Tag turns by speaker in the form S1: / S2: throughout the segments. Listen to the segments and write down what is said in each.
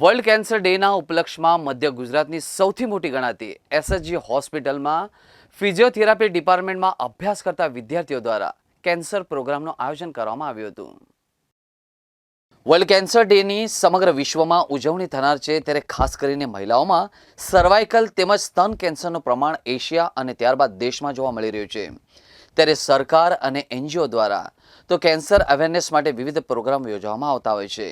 S1: World cancer ડેના ઉપલક્ષમાં મધ્ય ગુજરાતની સૌથી મોટી ગણાતી એસએચજી હોસ્પિટલમાં ફિઝિયોથેરાપી ડિપાર્ટમેન્ટમાં અભ્યાસ કરતા વિદ્યાર્થીઓ દ્વારા કેન્સર પ્રોગ્રામનું આયોજન કરવામાં આવ્યું હતું. વર્લ્ડ કેન્સર ડેની સમગ્ર વિશ્વમાં ઉજવણી થનાર છે ત્યારે ખાસ કરીને મહિલાઓમાં સર્વાઇકલ તેમજ સ્તન કેન્સરનું પ્રમાણ એશિયા અને ત્યારબાદ દેશમાં જોવા મળી રહ્યું છે. ત્યારે સરકાર અને એનજીઓ દ્વારા તો કેન્સર અવેરનેસ માટે વિવિધ પ્રોગ્રામ યોજવામાં આવતા હોય છે.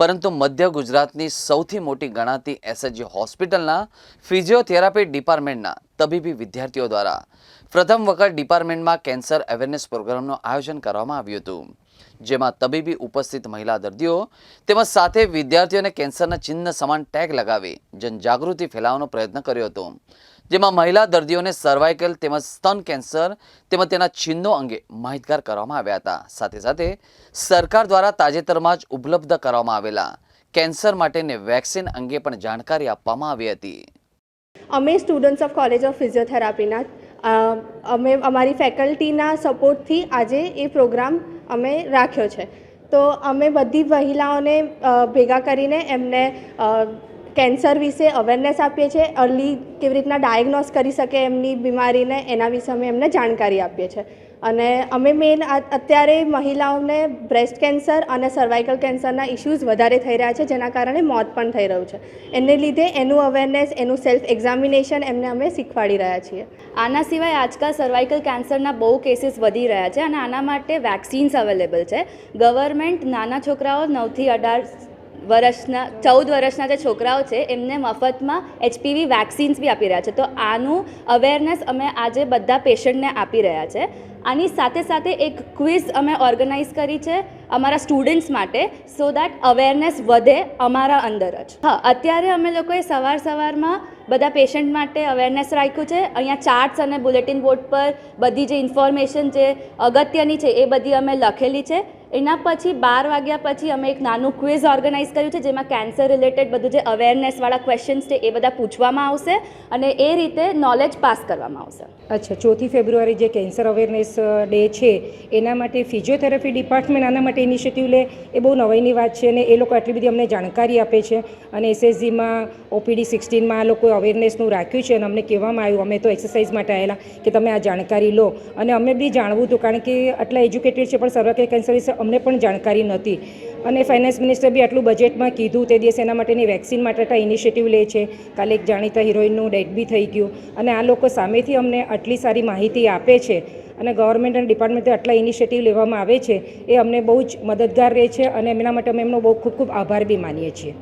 S1: પરંતુ મધ્ય ગુજરાતની સૌથી મોટી ગણાતી એસએચજી હોસ્પિટલના ફિઝિયોથેરાપી ડિપાર્ટમેન્ટના તબીબી વિદ્યાર્થીઓ દ્વારા પ્રથમ વખત ડિપાર્ટમેન્ટમાં કેન્સર અવેરનેસ પ્રોગ્રામનું આયોજન કરવામાં આવ્યું હતું. જેમાં તબીબી ઉપસ્થિત મહિલા દર્દીઓ તેમજ સાથે વિદ્યાર્થીઓને કેન્સરના ચિહ્ન સમાન ટેગ લગાવી જનજાગૃતિ ફેલાવવાનો પ્રયત્ન કર્યો હતો. જેમાં મહિલા દર્દીઓને સર્વાઇકલ તેમજ સ્તન કેન્સર તેમજ તેના ચિહ્નો અંગે માહિતગાર કરવામાં આવ્યા હતા. સાથે સાથે સરકાર દ્વારા તાજેતરમાં જ ઉપલબ્ધ કરવામાં આવેલા કેન્સર માટેની વેક્સિન અંગે પણ જાણકારી આપવામાં આવી હતી.
S2: અમે સ્ટુડન્ટ્સ ઓફ કોલેજ ઓફ ફિઝિયોથેરાપીના અમે અમારી ફેકલ્ટીના સપોર્ટથી આજે એ પ્રોગ્રામ અમે રાખ્યો છે. તો અમે બધી મહિલાઓને ભેગા કરીને એમને કેન્સર વિશે અવેરનેસ આપીએ છીએ અર્લી કેવી રીતના ડાયગ્નોસ કરી શકે એમની બીમારીને, એના વિશે અમે એમને જાણકારી આપીએ છીએ. અને અમે મેઇન અત્યારે મહિલાઓને બ્રેસ્ટ કેન્સર અને સર્વાઇકલ કેન્સરના ઇશ્યુઝ વધારે થઈ રહ્યા છે, જેના કારણે મોત પણ થઈ રહ્યું છે. એને લીધે એનું અવેરનેસ એનું સેલ્ફ એક્ઝામિનેશન એમને અમે શીખવાડી રહ્યા છીએ.
S3: આના સિવાય આજકાલ સર્વાઇકલ કેન્સરના બહુ કેસીસ વધી રહ્યા છે અને આના માટે વેક્સિન્સ અવેલેબલ છે. ગવર્મેન્ટ નાના છોકરાઓ નવથી અઢાર વર્ષના, ચૌદ વર્ષના જે છોકરાઓ છે, એમને મફતમાં એચપીવી વેક્સિન્સ બી આપી રહ્યા છે. તો આનું અવેરનેસ અમે આજે બધા પેશન્ટને આપી રહ્યા છે. આની સાથે સાથે એક ક્વિઝ અમે ઓર્ગેનાઇઝ કરી છે અમારા સ્ટુડન્ટ્સ માટે સો દેટ અવેરનેસ વધે અમારા અંદર જ. હા, અત્યારે અમે લોકોએ સવાર સવારમાં બધા પેશન્ટ માટે અવેરનેસ રાખ્યું છે. અહીંયા ચાર્ટ્સ અને બુલેટિન બોર્ડ પર બધી જે ઇન્ફોર્મેશન જે અગત્યની છે, એ બધી અમે લખેલી છે. એના પછી બાર વાગ્યા પછી અમે એક નાનું ક્વિઝ ઓર્ગેનાઇઝ કર્યું છે, જેમાં કેન્સર રિલેટેડ બધું જે અવેરનેસવાળા ક્વેશ્ચન્સ છે એ બધા પૂછવામાં આવશે અને એ રીતે નોલેજ પાસ કરવામાં આવશે.
S4: અચ્છા, ચોથી ફેબ્રુઆરી જે કેન્સર અવેરનેસ ડે છે, એના માટે ફિઝિયોથેરાપી ડિપાર્ટમેન્ટ આના માટે ઇનિશિયેટિવ લે, એ બહુ નવાઈની વાત છે અને એ લોકો આટલી બધી અમને જાણકારી આપે છે. અને એસએસજીમાં ઓપીડી સિક્સટીનમાં આ લોકોએ અવેરનેસનું રાખ્યું છે અને અમને કહેવામાં આવ્યું, અમે તો એક્સરસાઇઝ માટે આવેલા કે તમે આ જાણકારી લો. અને અમે બી જાણવું હતું, કારણ કે આટલા એજ્યુકેટેડ છે, પણ સર્વાઇકલ કેન્સર વિશે અમને પણ જાણકારી નહોતી. અને ફાઇનાન્સ મિનિસ્ટર બી આટલું બજેટમાં કીધું તે દિવસે એના માટેની વેક્સિન માટે ઇનિશિયેટિવ લે છે. કાલે એક જાણીતા હિરોઈનનું ડેટ બી થઈ ગયું. અને આ લોકો સામેથી અમને આટલી સારી માહિતી આપે છે અને ગવર્મેન્ટ અને ડિપાર્ટમેન્ટથી આટલા ઇનિશિયેટિવ લેવામાં આવે છે, એ અમને બહુ જ મદદગાર રહે છે અને એમના માટે અમે એમનો બહુ ખૂબ ખૂબ આભાર બી માનીએ છીએ.